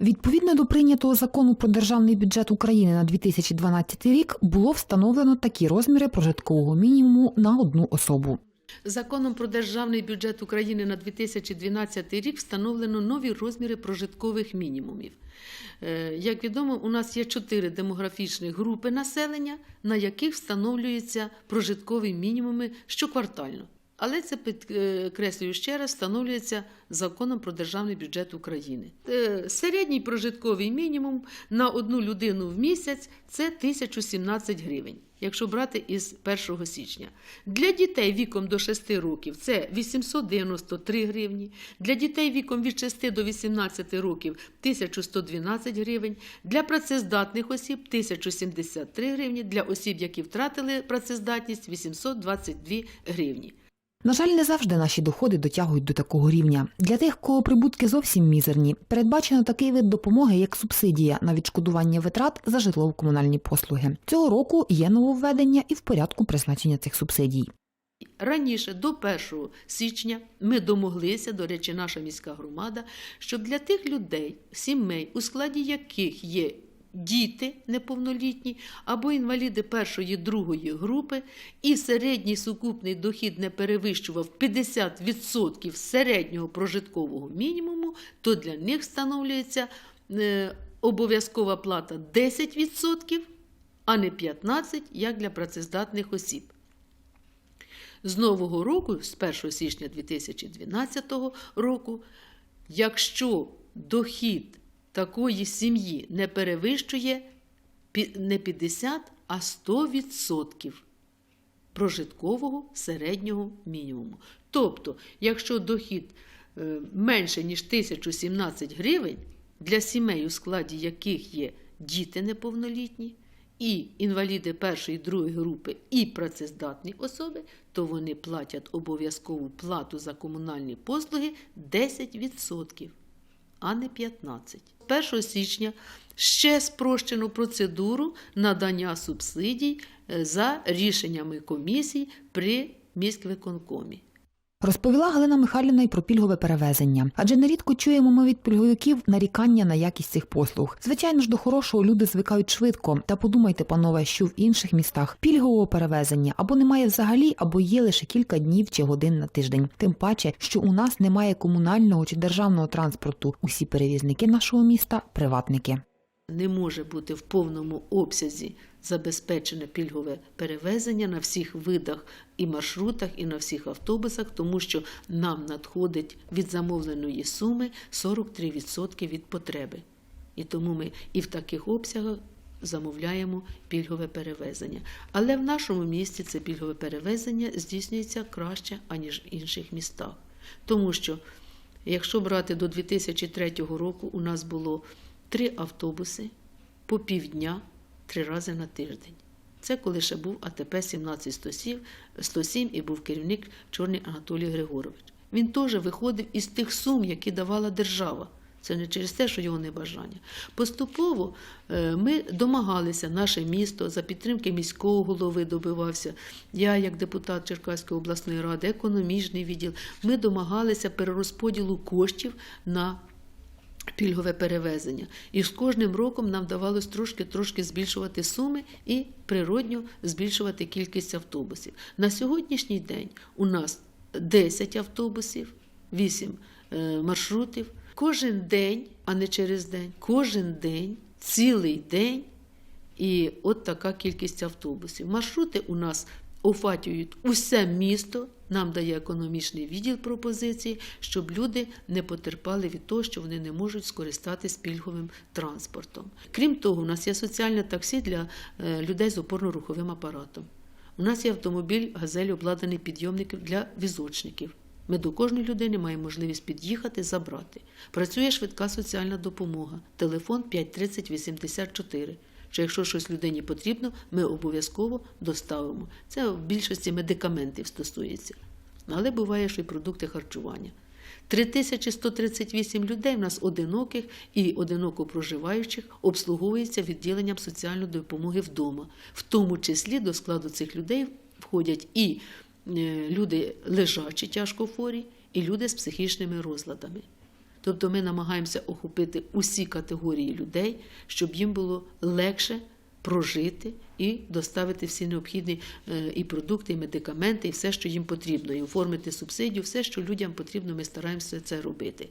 Відповідно до прийнятого закону про державний бюджет України на 2012 рік було встановлено такі розміри прожиткового мінімуму на одну особу. Законом про державний бюджет України на 2012 рік встановлено нові розміри прожиткових мінімумів. Е, Як відомо, у нас є чотири демографічні групи населення, на яких встановлюються прожиткові мінімуми щоквартально. Але це підкреслюю ще раз, встановлюється законом про державний бюджет України. Е, Середній прожитковий мінімум на одну людину в місяць це 1017 гривень, якщо брати із 1 січня. Для дітей віком до 6 років це 893 гривні, для дітей віком від 6 до 18 років 1112 гривень, для працездатних осіб 1073 гривні, для осіб, які втратили працездатність 822 гривні. На жаль, не завжди наші доходи дотягують до такого рівня. Для тих, кого прибутки зовсім мізерні, передбачено такий вид допомоги, як субсидія на відшкодування витрат за житлово-комунальні послуги. Цього року є нововведення і в порядку призначення цих субсидій. Раніше, до 1 січня, ми домоглися, до речі, наша міська громада, щоб для тих людей, сімей, у складі яких є діти неповнолітні або інваліди першої другої групи, і середній сукупний дохід не перевищував 50% середнього прожиткового мінімуму, то для них встановлюється е, обов'язкова плата 10%, а не 15%, як для працездатних осіб. З нового року, з 1 січня 2012 року, якщо дохід такої сім'ї не перевищує не 50, а 100% прожиткового середнього мінімуму. Тобто, якщо дохід е, менше, ніж 1017 гривень, для сімей, у складі яких є діти неповнолітні, і інваліди першої і другої групи, і працездатні особи, то вони платять обов'язкову плату за комунальні послуги 10%, а не 15%. 1 січня ще спрощено процедуру надання субсидій е, за рішеннями комісій при міськвиконкомі. Розповіла Галина Михайлівна й про пільгове перевезення. Адже нерідко чуємо ми від пільговиків нарікання на якість цих послуг. Звичайно ж, до хорошого люди звикають швидко. Та подумайте, панове, що в інших містах пільгового перевезення або немає взагалі, або є лише кілька днів чи годин на тиждень. Тим паче, що у нас немає комунального чи державного транспорту. Усі перевізники нашого міста приватники. Не може бути в повному обсязі забезпечене пільгове перевезення на всіх видах і маршрутах, і на всіх автобусах, тому що нам надходить від замовленої суми 43% від потреби. І тому ми і в таких обсягах замовляємо пільгове перевезення. Але в нашому місті це пільгове перевезення здійснюється краще, аніж в інших містах. Тому що, якщо брати до 2003 року, у нас було три автобуси по півдня, три рази на тиждень. Це коли ще був АТП 1707 107 і був керівник Чорний Анатолій Григорович. Він теж виходив із тих сум, які давала держава. Це не через те, що його небажання. Поступово е, ми домагалися, наше місто за підтримки міського голови добивався. Я, як депутат Черкаської обласної ради, економічний відділ, ми домагалися перерозподілу коштів на пільгове перевезення. І з кожним роком нам вдавалося трошки-трошки збільшувати суми і природньо збільшувати кількість автобусів. На сьогоднішній день у нас 10 автобусів, 8 е, маршрутів. Кожен день, а не через день, кожен день, цілий день. І от така кількість автобусів. Маршрути у нас офатюють усе місто. Нам дає економічний відділ пропозиції, щоб люди не потерпали від того, що вони не можуть скористатись пільговим транспортом. Крім того, у нас є соціальне таксі для е, людей з опорно-руховим апаратом. У нас є автомобіль газель, обладнаний підйомником для візочників. Ми до кожної людини маємо можливість під'їхати, забрати. Працює швидка соціальна допомога. Телефон 530 84. Що якщо щось людині потрібно, ми обов'язково доставимо. Це в більшості медикаментів стосується. Але буває, що й продукти харчування. 3138 людей в нас одиноких і одиноко проживаючих обслуговується відділенням соціальної допомоги вдома. В тому числі до складу цих людей входять і е, люди лежачі, тяжко хворі, і люди з психічними розладами. Тобто ми намагаємося охопити усі категорії людей, щоб їм було легше прожити і доставити всі необхідні е, і продукти, і медикаменти, і все, що їм потрібно, і оформити субсидію, все, що людям потрібно, ми стараємося це робити.